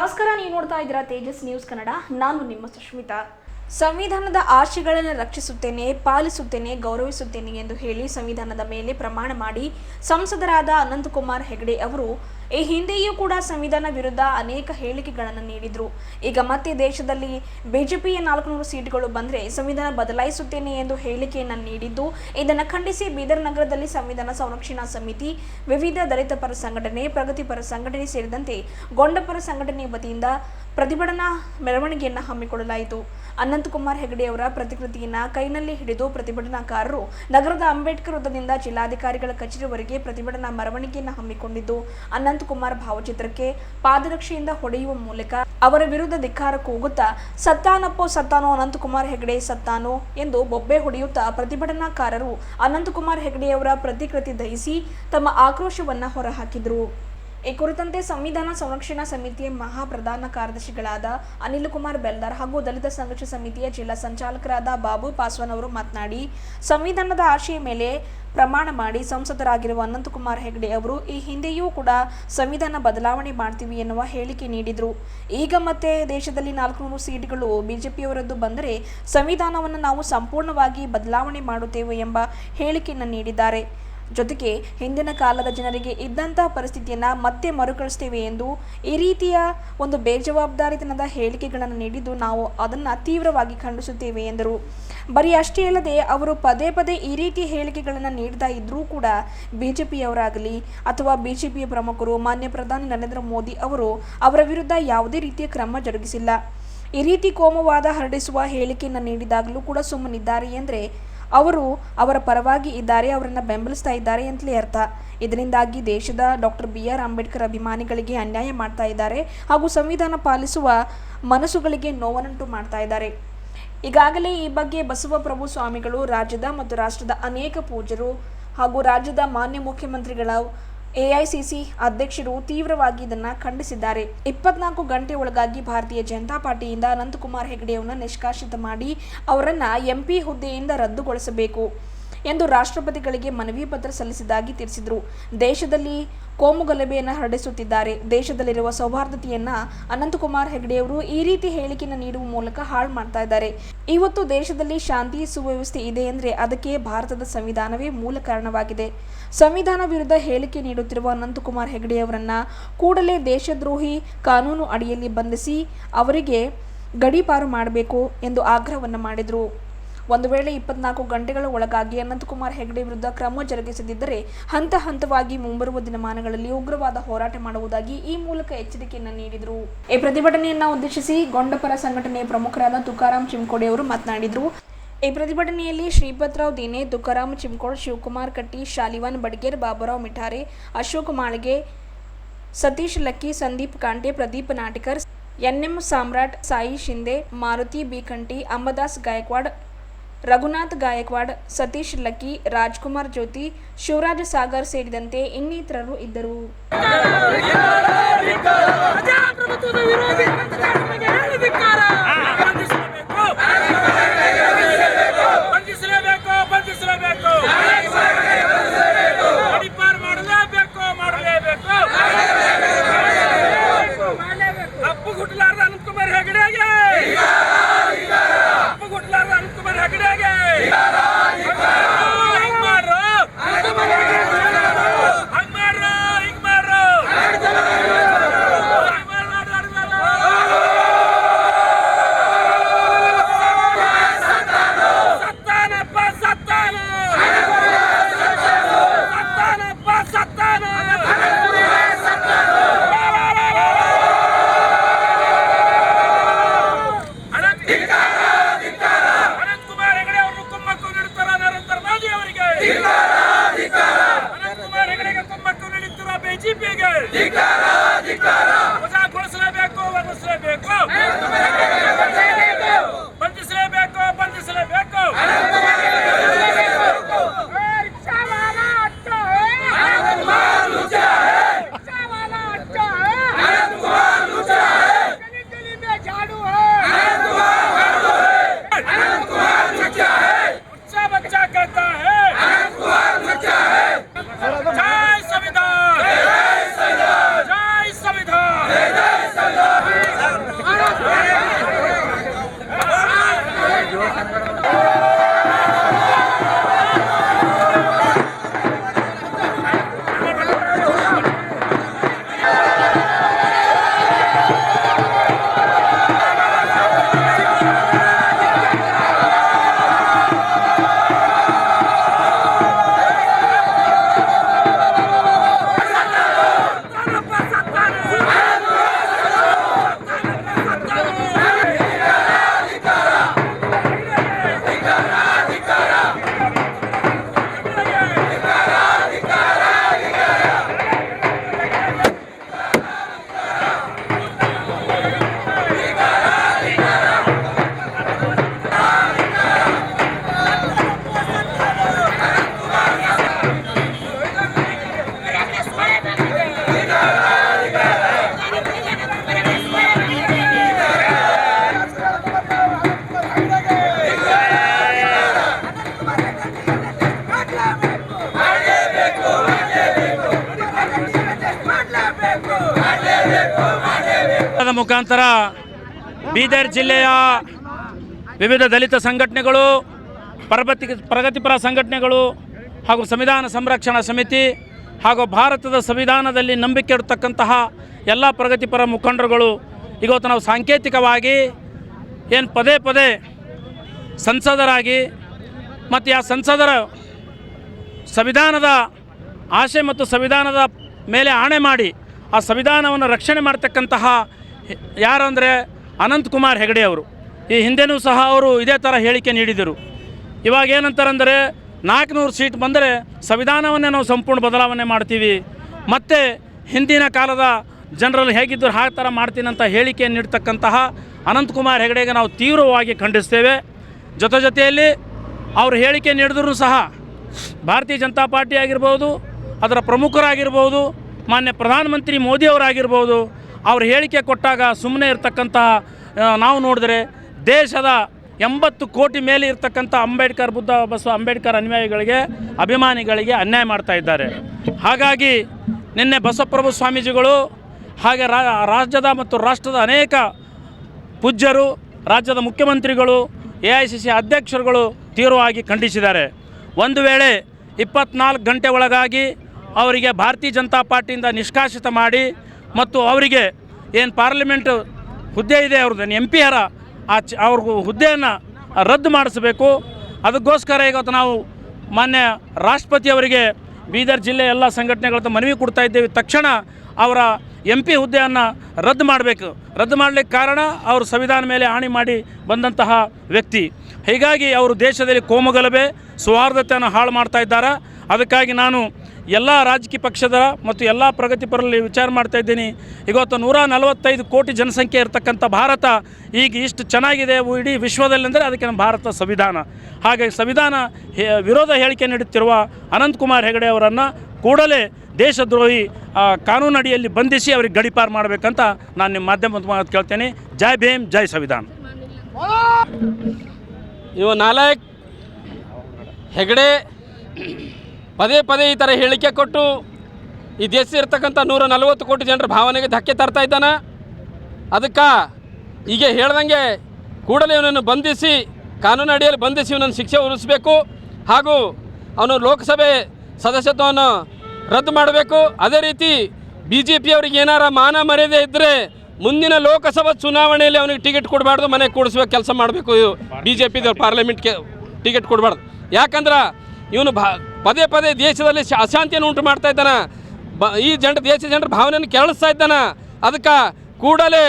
ನಮಸ್ಕಾರ, ನೀವು ನೋಡ್ತಾ ಇದ್ದೀರಾ ತೇಜಸ್ ನ್ಯೂಸ್ ಕನ್ನಡ. ನಾನು ನಿಮ್ಮ ಸುಷ್ಮಿತಾ ಸಂವಿಧಾನದ ಆಶಯಗಳನ್ನು ರಕ್ಷಿಸುತ್ತೇನೆ, ಪಾಲಿಸುತ್ತೇನೆ, ಗೌರವಿಸುತ್ತೇನೆ ಎಂದು ಹೇಳಿ ಸಂವಿಧಾನದ ಮೇಲೆ ಪ್ರಮಾಣ ಮಾಡಿ ಸಂಸದರಾದ ಅನಂತಕುಮಾರ್ ಹೆಗಡೆ ಅವರು ಈ ಹಿಂದೆಯೂ ಕೂಡ ಸಂವಿಧಾನ ವಿರುದ್ಧ ಅನೇಕ ಹೇಳಿಕೆಗಳನ್ನು ನೀಡಿದ್ರು. ಈಗ ಮತ್ತೆ ದೇಶದಲ್ಲಿ ಬಿಜೆಪಿಯ ನಾಲ್ಕುನೂರು ಸೀಟ್ಗಳು ಬಂದರೆ ಸಂವಿಧಾನ ಬದಲಾಯಿಸುತ್ತೇನೆ ಎಂದು ಹೇಳಿಕೆಯನ್ನು ನೀಡಿದ್ದು, ಇದನ್ನು ಖಂಡಿಸಿ ಬೀದರ್ ನಗರದಲ್ಲಿ ಸಂವಿಧಾನ ಸಂರಕ್ಷಣಾ ಸಮಿತಿ, ವಿವಿಧ ದಲಿತ ಪರ ಸಂಘಟನೆ ಪ್ರಗತಿಪರ ಸಂಘಟನೆ ಸೇರಿದಂತೆ ಗೊಂಡಪರ ಸಂಘಟನೆ ವತಿಯಿಂದ ಪ್ರತಿಭಟನಾ ಮೆರವಣಿಗೆಯನ್ನು ಹಮ್ಮಿಕೊಳ್ಳಲಾಯಿತು. ಅನಂತಕುಮಾರ್ ಹೆಗಡೆ ಅವರ ಪ್ರತಿಕೃತಿಯನ್ನ ಕೈನಲ್ಲಿ ಹಿಡಿದು ಪ್ರತಿಭಟನಾಕಾರರು ನಗರದ ಅಂಬೇಡ್ಕರ್ ವೃತ್ತದಿಂದ ಜಿಲ್ಲಾಧಿಕಾರಿಗಳ ಕಚೇರಿವರೆಗೆ ಪ್ರತಿಭಟನಾ ಮೆರವಣಿಗೆಯನ್ನು ಹಮ್ಮಿಕೊಂಡಿದ್ದು, ಅನಂತಕುಮಾರ್ ಭಾವಚಿತ್ರಕ್ಕೆ ಪಾದರಕ್ಷೆಯಿಂದ ಹೊಡೆಯುವ ಮೂಲಕ ಅವರ ವಿರುದ್ಧ ಧಿಕ್ಕಾರ ಕೂಗುತ್ತಾ ಸತ್ತಾನಪ್ಪೋ, ಸತ್ತಾನೋ, ಅನಂತಕುಮಾರ್ ಹೆಗಡೆ ಸತ್ತಾನೋ ಎಂದು ಬೊಬ್ಬೆ ಹೊಡೆಯುತ್ತಾ ಪ್ರತಿಭಟನಾಕಾರರು ಅನಂತಕುಮಾರ್ ಹೆಗಡೆಯವರ ಪ್ರತಿಕೃತಿ ದಹಿಸಿ ತಮ್ಮ ಆಕ್ರೋಶವನ್ನ ಹೊರಹಾಕಿದರು. ಈ ಕುರಿತಂತೆ ಸಂವಿಧಾನ ಸಂರಕ್ಷಣಾ ಸಮಿತಿಯ ಮಹಾ ಪ್ರಧಾನ ಕಾರ್ಯದರ್ಶಿಗಳಾದ ಅನಿಲ್ ಕುಮಾರ್ ಬೆಲ್ದಾರ್ ಹಾಗೂ ದಲಿತ ಸಂಘರ್ಷ ಸಮಿತಿಯ ಜಿಲ್ಲಾ ಸಂಚಾಲಕರಾದ ಬಾಬು ಪಾಸ್ವಾನ್ ಅವರು ಮಾತನಾಡಿ, ಸಂವಿಧಾನದ ಆಶಯ ಮೇಲೆ ಪ್ರಮಾಣ ಮಾಡಿ ಸಂಸದರಾಗಿರುವ ಅನಂತಕುಮಾರ್ ಹೆಗಡೆ ಅವರು, ಈ ಹಿಂದೆಯೂ ಕೂಡ ಸಂವಿಧಾನ ಬದಲಾವಣೆ ಮಾಡ್ತೀವಿ ಎನ್ನುವ ಹೇಳಿಕೆ ನೀಡಿದರು. ಈಗ ಮತ್ತೆ ದೇಶದಲ್ಲಿ ನಾಲ್ಕುನೂರು ಸೀಟ್ಗಳು ಬಿಜೆಪಿಯವರದ್ದು ಬಂದರೆ ಸಂವಿಧಾನವನ್ನು ನಾವು ಸಂಪೂರ್ಣವಾಗಿ ಬದಲಾವಣೆ ಮಾಡುತ್ತೇವೆ ಎಂಬ ಹೇಳಿಕೆಯನ್ನು ನೀಡಿದ್ದಾರೆ. ಜೊತೆಗೆ ಹಿಂದಿನ ಕಾಲದ ಜನರಿಗೆ ಇದ್ದಂತಹ ಪರಿಸ್ಥಿತಿಯನ್ನು ಮತ್ತೆ ಮರುಕಳಿಸ್ತೇವೆ ಎಂದು ಈ ರೀತಿಯ ಒಂದು ಬೇಜವಾಬ್ದಾರಿತನದ ಹೇಳಿಕೆಗಳನ್ನು ನೀಡಿದ್ದು ನಾವು ಅದನ್ನು ತೀವ್ರವಾಗಿ ಖಂಡಿಸುತ್ತೇವೆ ಎಂದರು. ಬರೀ ಅಷ್ಟೇ ಅಲ್ಲದೆ ಅವರು ಪದೇ ಪದೇ ಈ ರೀತಿ ಹೇಳಿಕೆಗಳನ್ನು ನೀಡ್ತಾ ಇದ್ರೂ ಕೂಡ ಬಿಜೆಪಿಯವರಾಗಲಿ ಅಥವಾ ಬಿಜೆಪಿಯ ಪ್ರಮುಖರು, ಮಾನ್ಯ ಪ್ರಧಾನಿ ನರೇಂದ್ರ ಮೋದಿ ಅವರು ಅವರ ವಿರುದ್ಧ ಯಾವುದೇ ರೀತಿಯ ಕ್ರಮ ಜರುಗಿಸಿಲ್ಲ. ಈ ರೀತಿ ಕೋಮುವಾದ ಹರಡಿಸುವ ಹೇಳಿಕೆಯನ್ನು ನೀಡಿದಾಗಲೂ ಕೂಡ ಸುಮ್ಮನಿದ್ದಾರೆ. ಎಂದರೆ ಅವರು ಅವರ ಪರವಾಗಿ ಇದ್ದಾರೆ, ಅವರನ್ನು ಬೆಂಬಲಿಸ್ತಾ ಇದ್ದಾರೆ ಅಂತಲೇ ಅರ್ಥ. ಇದರಿಂದಾಗಿ ದೇಶದ ಡಾಕ್ಟರ್ ಬಿ ಆರ್ ಅಂಬೇಡ್ಕರ್ ಅಭಿಮಾನಿಗಳಿಗೆ ಅನ್ಯಾಯ ಮಾಡ್ತಾ ಇದ್ದಾರೆ ಹಾಗೂ ಸಂವಿಧಾನ ಪಾಲಿಸುವ ಮನಸ್ಸುಗಳಿಗೆ ನೋವನ್ನುಂಟು ಮಾಡ್ತಾ ಇದ್ದಾರೆ. ಈಗಾಗಲೇ ಈ ಬಗ್ಗೆ ಬಸವಪ್ರಭು ಸ್ವಾಮಿಗಳು ರಾಜ್ಯದ ಮತ್ತು ರಾಷ್ಟ್ರದ ಅನೇಕ ಪೂಜರು ಹಾಗೂ ರಾಜ್ಯದ ಮಾನ್ಯ ಮುಖ್ಯಮಂತ್ರಿಗಳ ಎಐಸಿಸಿ ಅಧ್ಯಕ್ಷರು ತೀವ್ರವಾಗಿ ಇದನ್ನ ಖಂಡಿಸಿದ್ದಾರೆ. ಇಪ್ಪತ್ನಾಲ್ಕು ಗಂಟೆ ಒಳಗಾಗಿ ಭಾರತೀಯ ಜನತಾ ಪಾರ್ಟಿಯಿಂದ ಅನಂತಕುಮಾರ್ ಹೆಗಡೆಯವರನ್ನ ನಿಷ್ಕಾಸಿತ ಮಾಡಿ ಅವರನ್ನ ಎಂಪಿ ಹುದ್ದೆಯಿಂದ ರದ್ದುಗೊಳಿಸಬೇಕು. ಎಂದು ರಾಷ್ಟ್ರಪತಿಗಳಿಗೆ ಮನವಿ ಪತ್ರ ಸಲ್ಲಿಸಿದ್ದಾಗಿ ತಿಳಿಸಿದರು. ದೇಶದಲ್ಲಿ ಕೋಮು ಗಲಭೆಯನ್ನು ಹರಡಿಸುತ್ತಿದ್ದಾರೆ. ದೇಶದಲ್ಲಿರುವ ಸೌಹಾರ್ದತೆಯನ್ನ ಅನಂತಕುಮಾರ್ ಹೆಗಡೆಯವರು ಈ ರೀತಿ ಹೇಳಿಕೆಯನ್ನು ನೀಡುವ ಮೂಲಕ ಹಾಳು ಮಾಡ್ತಾ ಇದ್ದಾರೆ. ಇವತ್ತು ದೇಶದಲ್ಲಿ ಶಾಂತಿ ಸುವ್ಯವಸ್ಥೆ ಇದೆ ಅಂದರೆ ಅದಕ್ಕೆ ಭಾರತದ ಸಂವಿಧಾನವೇ ಮೂಲ ಕಾರಣವಾಗಿದೆ. ಸಂವಿಧಾನ ವಿರುದ್ಧ ಹೇಳಿಕೆ ನೀಡುತ್ತಿರುವ ಅನಂತಕುಮಾರ್ ಹೆಗಡೆಯವರನ್ನ ಕೂಡಲೇ ದೇಶದ್ರೋಹಿ ಕಾನೂನು ಅಡಿಯಲ್ಲಿ ಬಂಧಿಸಿ ಅವರಿಗೆ ಗಡೀಪಾರು ಮಾಡಬೇಕು ಎಂದು ಆಗ್ರಹವನ್ನು ಮಾಡಿದರು. ಒಂದು ವೇಳೆ ಇಪ್ಪತ್ನಾಲ್ಕು ಗಂಟೆಗಳ ಒಳಗಾಗಿ ಅನಂತಕುಮಾರ್ ಹೆಗಡೆ ವಿರುದ್ಧ ಕ್ರಮ ಜರುಗಿಸದಿದ್ದರೆ ಹಂತ ಹಂತವಾಗಿ ಮುಂಬರುವ ದಿನಮಾನಗಳಲ್ಲಿ ಉಗ್ರವಾದ ಹೋರಾಟ ಮಾಡುವುದಾಗಿ ಈ ಮೂಲಕ ಎಚ್ಚರಿಕೆಯನ್ನು ನೀಡಿದರು. ಈ ಪ್ರತಿಭಟನೆಯನ್ನು ಉದ್ದೇಶಿಸಿ ಗೊಂಡಪರ ಸಂಘಟನೆಯ ಪ್ರಮುಖರಾದ ತುಕಾರಾಂ ಚಿಮ್ಕೋಡಿ ಅವರು ಮಾತನಾಡಿದರು. ಈ ಪ್ರತಿಭಟನೆಯಲ್ಲಿ ಶ್ರೀಪತ್ರಾವ್ ದಿನೇ ತುಕಾರಾಮ್ ಚಿಮ್ಕೋಡ್ ಶಿವಕುಮಾರ್ ಕಟ್ಟಿ, ಶಾಲಿವಾನ್ ಬಡ್ಗೇರ್, ಬಾಬುರಾವ್ ಮಿಠಾರೆ, ಅಶೋಕ್ ಮಾಳ್ಗೆ, ಸತೀಶ್ ಲಕ್ಕಿ, ಸಂದೀಪ್ ಕಾಂಟೆ, ಪ್ರದೀಪ್ ನಾಟಿಕರ್, ಎನ್ಎಂ ಸಾಮ್ರಾಟ್, ಸಾಯಿ ಶಿಂದೆ, ಮಾರುತಿ ಬಿಕಂಟಿ, ಅಂಬದಾಸ್ ಗಾಯಕ್ವಾಡ್ ರಘುನಾಥ್ ಗಾಯಕ್ವಾಡ್ ಸತೀಶ್ ಲಕ್ಕಿ ರಾಜ್ಕುಮಾರ್ ಜ್ಯೋತಿ ಶಿವರಾಜ ಸಾಗರ್ ಸೇರಿದಂತೆ ಇನ್ನಿತರರು ಇದ್ದರು ಮುಖಾಂತರ ಬೀದರ್ ಜಿಲ್ಲೆಯ ವಿವಿಧ ದಲಿತ ಸಂಘಟನೆಗಳು, ಪ್ರಗತಿ ಪ್ರಗತಿಪರ ಸಂಘಟನೆಗಳು ಹಾಗೂ ಸಂವಿಧಾನ ಸಂರಕ್ಷಣಾ ಸಮಿತಿ ಹಾಗೂ ಭಾರತದ ಸಂವಿಧಾನದಲ್ಲಿ ನಂಬಿಕೆ ಇರತಕ್ಕಂತಹ ಎಲ್ಲ ಪ್ರಗತಿಪರ ಮುಖಂಡರುಗಳು ಇವತ್ತು ನಾವು ಸಾಂಕೇತಿಕವಾಗಿ ಏನು ಪದೇ ಪದೇ ಸಂಸದರಾಗಿ ಮತ್ತು ಆ ಸಂಸದರ ಸಂವಿಧಾನದ ಆಶೆ ಮತ್ತು ಸಂವಿಧಾನದ ಮೇಲೆ ಆಣೆ ಮಾಡಿ ಆ ಸಂವಿಧಾನವನ್ನು ರಕ್ಷಣೆ ಮಾಡ್ತಕ್ಕಂತಹ ಯಾರು ಅಂದರೆ ಅನಂತಕುಮಾರ್ ಹೆಗಡೆ ಅವರು. ಈ ಹಿಂದೆನೂ ಸಹ ಅವರು ಇದೇ ಥರ ಹೇಳಿಕೆ ನೀಡಿದರು. ಇವಾಗ ಏನಂತಾರಂದರೆ ನಾಲ್ಕುನೂರು ಸೀಟ್ ಬಂದರೆ ಸಂವಿಧಾನವನ್ನೇ ನಾವು ಸಂಪೂರ್ಣ ಬದಲಾವಣೆ ಮಾಡ್ತೀವಿ. ಮತ್ತು ಹಿಂದಿನ ಕಾಲದ ಜನರಲ್ಲಿ ಹೇಗಿದ್ದರು ಆ ಥರ ಮಾಡ್ತೀನಂತ ಅಂತ ಹೇಳಿಕೆ ನೀಡ್ತಕ್ಕಂತಹ ಅನಂತಕುಮಾರ್ ಹೆಗಡೆಗೆ ನಾವು ತೀವ್ರವಾಗಿ ಖಂಡಿಸ್ತೇವೆ. ಜೊತೆ ಜೊತೆಯಲ್ಲಿ ಅವರು ಹೇಳಿಕೆ ನೀಡಿದ್ರು ಸಹ ಭಾರತೀಯ ಜನತಾ ಪಾರ್ಟಿ ಆಗಿರ್ಬೋದು, ಅದರ ಪ್ರಮುಖರಾಗಿರ್ಬೋದು, ಮಾನ್ಯ ಪ್ರಧಾನಮಂತ್ರಿ ಮೋದಿಯವರಾಗಿರ್ಬೋದು ಅವ್ರು ಹೇಳಿಕೆ ಕೊಟ್ಟಾಗ ಸುಮ್ಮನೆ ಇರ್ತಕ್ಕಂತಹ ನಾವು ನೋಡಿದ್ರೆ ದೇಶದ ಎಂಬತ್ತು ಕೋಟಿ ಮೇಲೆ ಇರ್ತಕ್ಕಂಥ ಅಂಬೇಡ್ಕರ್ ಬುದ್ಧ ಬಸವ ಅಂಬೇಡ್ಕರ್ ಅನುಯಾಯಿಗಳಿಗೆ, ಅಭಿಮಾನಿಗಳಿಗೆ ಅನ್ಯಾಯ ಮಾಡ್ತಾ ಇದ್ದಾರೆ. ಹಾಗಾಗಿ ನಿನ್ನೆ ಬಸವಪ್ರಭು ಸ್ವಾಮೀಜಿಗಳು ಹಾಗೆ ರಾಜ್ಯದ ಮತ್ತು ರಾಷ್ಟ್ರದ ಅನೇಕ ಪೂಜ್ಯರು, ರಾಜ್ಯದ ಮುಖ್ಯಮಂತ್ರಿಗಳು, ಎ ಐ ಸಿ ಸಿ ಅಧ್ಯಕ್ಷರುಗಳು ತೀವ್ರವಾಗಿ ಖಂಡಿಸಿದ್ದಾರೆ. ಒಂದು ವೇಳೆ ಇಪ್ಪತ್ನಾಲ್ಕು ಗಂಟೆ ಒಳಗಾಗಿ ಅವರಿಗೆ ಭಾರತೀಯ ಜನತಾ ಪಾರ್ಟಿಯಿಂದ ನಿಷ್ಕಾಸಿತ ಮಾಡಿ ಮತ್ತು ಅವರಿಗೆ ಏನು ಪಾರ್ಲಿಮೆಂಟ್ ಹುದ್ದೆ ಇದೆ, ಅವ್ರದ್ದು ಎಂ ಪಿ ಆರ ಆ ಚ ಅವ್ರಿಗೂ ಹುದ್ದೆಯನ್ನು ರದ್ದು ಮಾಡಿಸಬೇಕು. ಅದಕ್ಕೋಸ್ಕರ ಇವತ್ತು ನಾವು ಮಾನ್ಯ ರಾಷ್ಟ್ರಪತಿಯವರಿಗೆ ಬೀದರ್ ಜಿಲ್ಲೆ ಎಲ್ಲ ಸಂಘಟನೆಗಳ ಮನವಿ ಕೊಡ್ತಾ ಇದ್ದೇವೆ. ತಕ್ಷಣ ಅವರ ಎಂ ಪಿ ಹುದ್ದೆಯನ್ನು ರದ್ದು ಮಾಡಬೇಕು. ರದ್ದು ಮಾಡಲಿಕ್ಕೆ ಕಾರಣ ಅವರು ಸಂವಿಧಾನ ಮೇಲೆ ಹಾನಿ ಮಾಡಿ ಬಂದಂತಹ ವ್ಯಕ್ತಿ. ಹೀಗಾಗಿ ಅವರು ದೇಶದಲ್ಲಿ ಕೋಮುಗಲಭೆ ಸೌಹಾರ್ದತೆಯನ್ನು ಹಾಳು ಮಾಡ್ತಾ ಇದ್ದಾರೆ. ಅದಕ್ಕಾಗಿ ನಾನು ಎಲ್ಲ ರಾಜಕೀಯ ಪಕ್ಷದ ಮತ್ತು ಎಲ್ಲ ಪ್ರಗತಿಪರಲ್ಲಿ ವಿಚಾರ ಮಾಡ್ತಾ ಇದ್ದೀನಿ. ಇವತ್ತು ನೂರ ನಲವತ್ತೈದು ಕೋಟಿ ಜನಸಂಖ್ಯೆ ಇರತಕ್ಕಂಥ ಭಾರತ ಈಗ ಇಷ್ಟು ಚೆನ್ನಾಗಿದೆ ಇಡೀ ವಿಶ್ವದಲ್ಲಿ ಅಂದರೆ ಅದಕ್ಕೆ ನಮ್ಮ ಭಾರತ ಸಂವಿಧಾನ. ಹಾಗೆ ಸಂವಿಧಾನ ವಿರೋಧ ಹೇಳಿಕೆ ನೀಡುತ್ತಿರುವ ಅನಂತಕುಮಾರ್ ಹೆಗಡೆ ಅವರನ್ನು ಕೂಡಲೇ ದೇಶದ್ರೋಹಿ ಕಾನೂನಡಿಯಲ್ಲಿ ಬಂಧಿಸಿ ಅವರಿಗೆ ಗಡಿಪಾರು ಮಾಡಬೇಕಂತ ನಾನು ನಿಮ್ಮ ಮಾಧ್ಯಮದ ಮಾತು ಕೇಳ್ತೇನೆ. ಜೈ ಭೀಮ್, ಜೈ ಸಂವಿಧಾನ. ಇವ ನಾಲಾಯಕ್ ಹೆಗಡೆ ಪದೇ ಪದೇ ಈ ಥರ ಹೇಳಿಕೆ ಕೊಟ್ಟು ಈ ದೇಶ ಇರ್ತಕ್ಕಂಥ ನೂರ ನಲವತ್ತು ಕೋಟಿ ಜನರ ಭಾವನೆಗೆ ಧಕ್ಕೆ ತರ್ತಾ ಇದ್ದಾನೆ. ಅದಕ್ಕೆ ಈಗ ಹೇಳ್ದಂಗೆ ಕೂಡಲೇ ಇವನನ್ನು ಬಂಧಿಸಿ, ಕಾನೂನು ಅಡಿಯಲ್ಲಿ ಬಂಧಿಸಿ ಇವನನ್ನು ಶಿಕ್ಷೆ ಉಳಿಸಬೇಕು ಹಾಗೂ ಅವನು ಲೋಕಸಭೆ ಸದಸ್ಯತ್ವವನ್ನು ರದ್ದು ಮಾಡಬೇಕು. ಅದೇ ರೀತಿ ಬಿ ಜೆ ಪಿಯವ್ರಿಗೆ ಏನಾರ ಮಾನ ಮರ್ಯಾದೆ ಇದ್ದರೆ ಮುಂದಿನ ಲೋಕಸಭಾ ಚುನಾವಣೆಯಲ್ಲಿ ಅವನಿಗೆ ಟಿಕೆಟ್ ಕೊಡಬಾರ್ದು, ಮನೆ ಕೂಡಿಸುವ ಕೆಲಸ ಮಾಡಬೇಕು. ಬಿ ಜೆ ಪಿದವ್ರು ಪಾರ್ಲಿಮೆಂಟ್ಗೆ ಟಿಕೆಟ್ ಕೊಡಬಾರ್ದು. ಯಾಕಂದ್ರೆ ಇವನು ಭಾ ಪದೇ ಪದೇ ದೇಶದಲ್ಲಿ ಅಶಾಂತಿಯನ್ನು ಉಂಟು ಮಾಡ್ತಾ ಇದ್ದಾನೆ. ಬ ಈ ಜನ ದೇಶದ ಜನರ ಭಾವನೆಯನ್ನು ಕೆರಳಿಸ್ತಾ ಇದ್ದಾನೆ. ಅದಕ್ಕೆ ಕೂಡಲೇ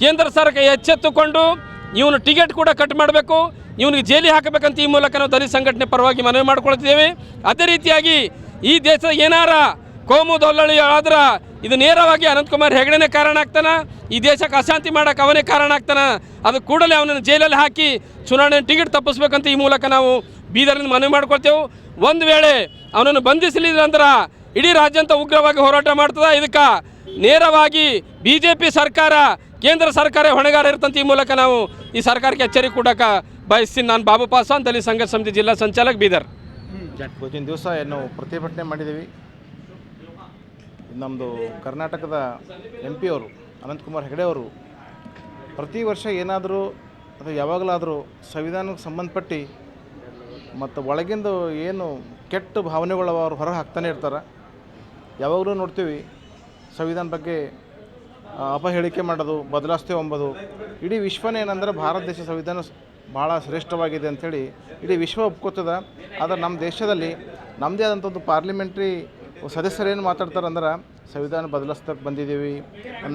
ಕೇಂದ್ರ ಸರ್ಕಾರ ಎಚ್ಚೆತ್ತುಕೊಂಡು ಇವನು ಟಿಕೆಟ್ ಕೂಡ ಕಟ್ ಮಾಡಬೇಕು. ಇವನಿಗೆ ಜೈಲಿ ಹಾಕಬೇಕಂತ ಈ ಮೂಲಕ ನಾವು ದಲಿತ ಸಂಘಟನೆ ಪರವಾಗಿ ಮನವಿ ಮಾಡ್ಕೊಳ್ತಿದ್ದೇವೆ. ಅದೇ ರೀತಿಯಾಗಿ ಈ ದೇಶದ ಏನಾರ ಕೋಮು ದೊಲ್ಲಳಿ ಆದ್ರೆ ಇದು ನೇರವಾಗಿ ಅನಂತಕುಮಾರ್ ಹೆಗಡೆನೇ ಕಾರಣ ಆಗ್ತಾನ. ಈ ದೇಶಕ್ಕೆ ಅಶಾಂತಿ ಮಾಡೋಕೆ ಅವನೇ ಕಾರಣ ಆಗ್ತಾನ. ಅದು ಕೂಡಲೇ ಅವನನ್ನು ಜೈಲಲ್ಲಿ ಹಾಕಿ ಚುನಾವಣೆ ಟಿಕೆಟ್ ತಪ್ಪಿಸ್ಬೇಕಂತ ಈ ಮೂಲಕ ನಾವು ಬೀದರ್ನಿಂದ ಮನವಿ ಮಾಡ್ಕೊಳ್ತೇವೆ. ಒಂದು ವೇಳೆ ಅವನನ್ನು ಬಂಧಿಸಲಿಲ್ಲಂದ್ರೆ ಇಡೀ ರಾಜ್ಯಂತ ಉಗ್ರವಾಗಿ ಹೋರಾಟ ಮಾಡ್ತದೆ. ಇದಕ್ಕೆ ನೇರವಾಗಿ ಬಿ ಜೆ ಪಿ ಸರ್ಕಾರ, ಕೇಂದ್ರ ಸರ್ಕಾರ ಹೊಣೆಗಾರ ಇರ್ತಂತ ಈ ಮೂಲಕ ನಾವು ಈ ಸರ್ಕಾರಕ್ಕೆ ಎಚ್ಚರಿಕೆ ಕೊಡಕ ಬಯಸ್ತೀನಿ. ನಾನು ಬಾಬು ಪಾಸ್ವಾನ್, ದಲಿತ ಸಂಘ ಸಮಿತಿ ಜಿಲ್ಲಾ ಸಂಚಾಲಕ ಬೀದರ್. ಇವತ್ತಿನ ದಿವಸ ಏನು ಪ್ರತಿಭಟನೆ ಮಾಡಿದ್ದೀವಿ. ನಮ್ಮದು ಕರ್ನಾಟಕದ ಎಂ ಪಿ ಅವರು, ಅನಂತಕುಮಾರ್ ಹೆಗಡೆ ಅವರು ಪ್ರತಿ ವರ್ಷ ಏನಾದರೂ ಅಥವಾ ಯಾವಾಗಲಾದರೂ ಸಂವಿಧಾನಕ್ಕೆ ಸಂಬಂಧಪಟ್ಟು ಮತ್ತು ಒಳಗಿಂದ ಏನು ಕೆಟ್ಟ ಭಾವನೆಗಳು ಅವ್ರು ಹೊರ ಹಾಕ್ತಾನೆ ಇರ್ತಾರೆ. ಯಾವಾಗಲೂ ನೋಡ್ತೀವಿ, ಸಂವಿಧಾನ ಬಗ್ಗೆ ಅಪಹೇಳಿಕೆ ಮಾಡೋದು ಬದಲಾಸ್ತೇವೆ ಅಂಬೋದು ಇಡೀ ವಿಶ್ವನೇ ಏನಂದ್ರೆ ಭಾರತ ದೇಶ ಸಂವಿಧಾನ ಭಾಳ ಶ್ರೇಷ್ಠವಾಗಿದೆ ಅಂಥೇಳಿ ಇಡೀ ವಿಶ್ವ ಒಪ್ಕೋತದ. ಆದರೆ ನಮ್ಮ ದೇಶದಲ್ಲಿ ನಮ್ಮದೇ ಆದಂಥ ಒಂದು ಪಾರ್ಲಿಮೆಂಟ್ರಿ ಸದಸ್ಯರೇನು ಮಾತಾಡ್ತಾರೆ ಅಂದ್ರೆ, ಸಂವಿಧಾನ ಬದಲಾಸ್ತಕ್ಕೆ ಬಂದಿದ್ದೀವಿ,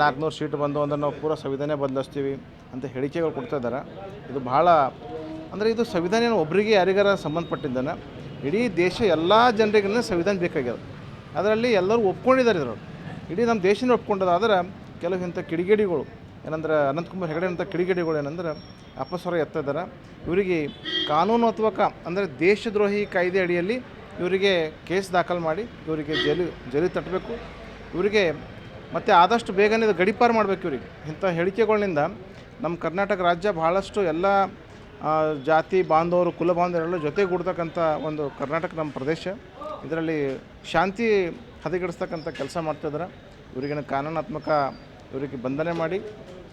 ನಾಲ್ಕುನೂರು ಸೀಟ್ ಬಂದು ಅಂದ್ರೆ ನಾವು ಪೂರ ಸಂವಿಧಾನ ಬದಲಿಸ್ತೀವಿ ಅಂತ ಹೇಳಿಕೆಗಳು ಕೊಡ್ತಾ ಇದ್ದಾರೆ. ಇದು ಭಾಳ ಅಂದರೆ ಇದು ಸಂವಿಧಾನ ಏನು ಒಬ್ಬರಿಗೆ ಯಾರಿಗಾರ ಸಂಬಂಧಪಟ್ಟಿದ್ದಾನೆ ಇಡೀ ದೇಶ ಎಲ್ಲ ಜನರಿಗೂ ಸಂವಿಧಾನ ಬೇಕಾಗ್ಯದ. ಅದರಲ್ಲಿ ಎಲ್ಲರೂ ಒಪ್ಕೊಂಡಿದ್ದಾರೆ ಇದ್ರು ಇಡೀ ನಮ್ಮ ದೇಶನೇ ಒಪ್ಕೊಂಡದ ಆದ್ರೆ ಕೆಲವು ಇಂಥ ಕಿಡಿಗೇಡಿಗಳು, ಏನಂದ್ರೆ ಅನಂತಕುಮಾರ್ ಹೆಗಡೆ ಅಂತ ಕಿಡಿಗೇಡಿಗಳು ಏನಂದ್ರೆ ಅಪಸ್ವರ ಎತ್ತಿದ್ದಾರೆ ಇವರಿಗೆ ಕಾನೂನು ಅಥವಾ ಅಂದರೆ ದೇಶದ್ರೋಹಿ ಕಾಯ್ದೆ ಅಡಿಯಲ್ಲಿ ಇವರಿಗೆ ಕೇಸ್ ದಾಖಲು ಮಾಡಿ, ಇವರಿಗೆ ಜೈಲು, ಜೈಲಿಗೆ ತಟ್ಟಬೇಕು. ಇವರಿಗೆ ಮತ್ತು ಆದಷ್ಟು ಬೇಗನೆ ಗಡಿಪಾರು ಮಾಡಬೇಕು ಇವರಿಗೆ. ಇಂಥ ಹೇಳಿಕೆಗಳಿಂದ ನಮ್ಮ ಕರ್ನಾಟಕ ರಾಜ್ಯ ಭಾಳಷ್ಟು ಎಲ್ಲ ಜಾತಿ ಬಾಂಧವರು, ಕುಲ ಬಾಂಧವರೆಲ್ಲ ಜೊತೆಗೂಡ್ತಕ್ಕಂಥ ಒಂದು ಕರ್ನಾಟಕ ನಮ್ಮ ಪ್ರದೇಶ. ಇದರಲ್ಲಿ ಶಾಂತಿ ಹದಗೆಡಿಸ್ತಕ್ಕಂಥ ಕೆಲಸ ಮಾಡ್ತಿದ್ದಾರೆ ಇವರಿಗಿನ ಕಾನೂನಾತ್ಮಕ ಇವರಿಗೆ ಬಂಧನೆ ಮಾಡಿ,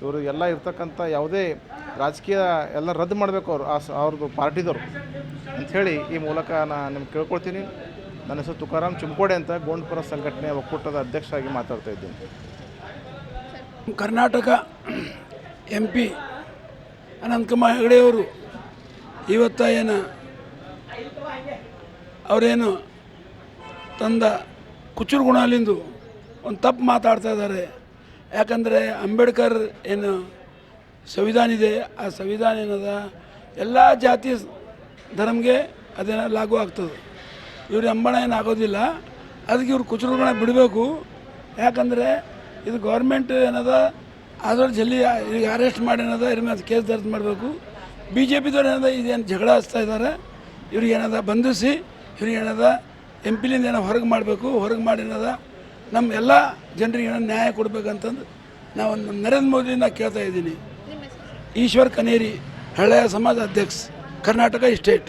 ಇವರು ಎಲ್ಲ ಇರ್ತಕ್ಕಂಥ ಯಾವುದೇ ರಾಜಕೀಯ ಎಲ್ಲ ರದ್ದು ಮಾಡಬೇಕು ಅವರು, ಆ ಅವ್ರದ್ದು ಪಾರ್ಟಿದವರು ಅಂಥೇಳಿ ಈ ಮೂಲಕ ನಾನು ನಿಮ್ಗೆ ಕೇಳ್ಕೊಳ್ತೀನಿ. ನನ್ನ ಹೆಸರು ತುಕಾರಾಮ್ ಚಿಮ್ಕೋಡೆ ಅಂತ ಗೋಂಡ್ಪುರ ಸಂಘಟನೆ ಒಕ್ಕೂಟದ ಅಧ್ಯಕ್ಷರಾಗಿ ಮಾತಾಡ್ತಾ ಇದ್ದೀನಿ. ಕರ್ನಾಟಕ ಎಂ ಪಿ ಅನಂತಕುಮಾರ್ ಹೆಗಡೆಯವರು, ಇವತ್ತ ಏನು ಅವರೇನು ತಂದ ಕುಚುರು ಗುಣಲಿಂದು ಒಂದು ತಪ್ಪು ಮಾತಾಡ್ತಾ ಇದ್ದಾರೆ. ಯಾಕಂದರೆ ಅಂಬೇಡ್ಕರ್ ಏನು ಸಂವಿಧಾನ ಇದೆ, ಆ ಸಂವಿಧಾನ ಏನದ? ಎಲ್ಲ ಜಾತಿ ಧರ್ಮಗೆ ಅದೇನ ಲಾಗು ಆಗ್ತದೆ. ಇವ್ರ ಅಂಬಣ ಏನು ಆಗೋದಿಲ್ಲ. ಅದಕ್ಕೆ ಇವ್ರು ಕುಚುರುಗಳನ್ನ ಬಿಡಬೇಕು. ಯಾಕಂದರೆ ಇದು ಗೌರ್ಮೆಂಟ್ ಏನದ? ಆದಷ್ಟು ಜಲ್ಲಿ ಈಗ ಅರೆಸ್ಟ್ ಮಾಡಿ ಏನದ ಇದ್ರ ಮೇಲೆ ಕೇಸ್ ದರ್ಜ್ ಮಾಡಬೇಕು. ಬಿ ಜೆ ಪಿದವ್ರು ಏನದ ಇದೇನು ಜಗಳ ಹಚ್ತಾ ಇದ್ದಾರೆ ಇವ್ರಿಗೆ ಏನದ ಬಂಧಿಸಿ ಇವ್ರಿಗೆ ಏನದ ಎಂ ಪಿಲಿಂದ ಏನೋ ಹೊರಗೆ ಮಾಡಬೇಕು ಹೊರಗೆ ಮಾಡಿ ಏನದ ನಮ್ಮ ಎಲ್ಲ ಜನರಿಗೆ ಏನೋ ನ್ಯಾಯ ಕೊಡಬೇಕಂತಂದು ನಾವು ನರೇಂದ್ರ ಮೋದಿನ ಕೇಳ್ತಾ ಇದ್ದೀನಿ. ಈಶ್ವರ್ ಕನೇರಿ ಹಳೆಯ ಸಮಾಜ ಅಧ್ಯಕ್ಷ ಕರ್ನಾಟಕ ಸ್ಟೇಟ್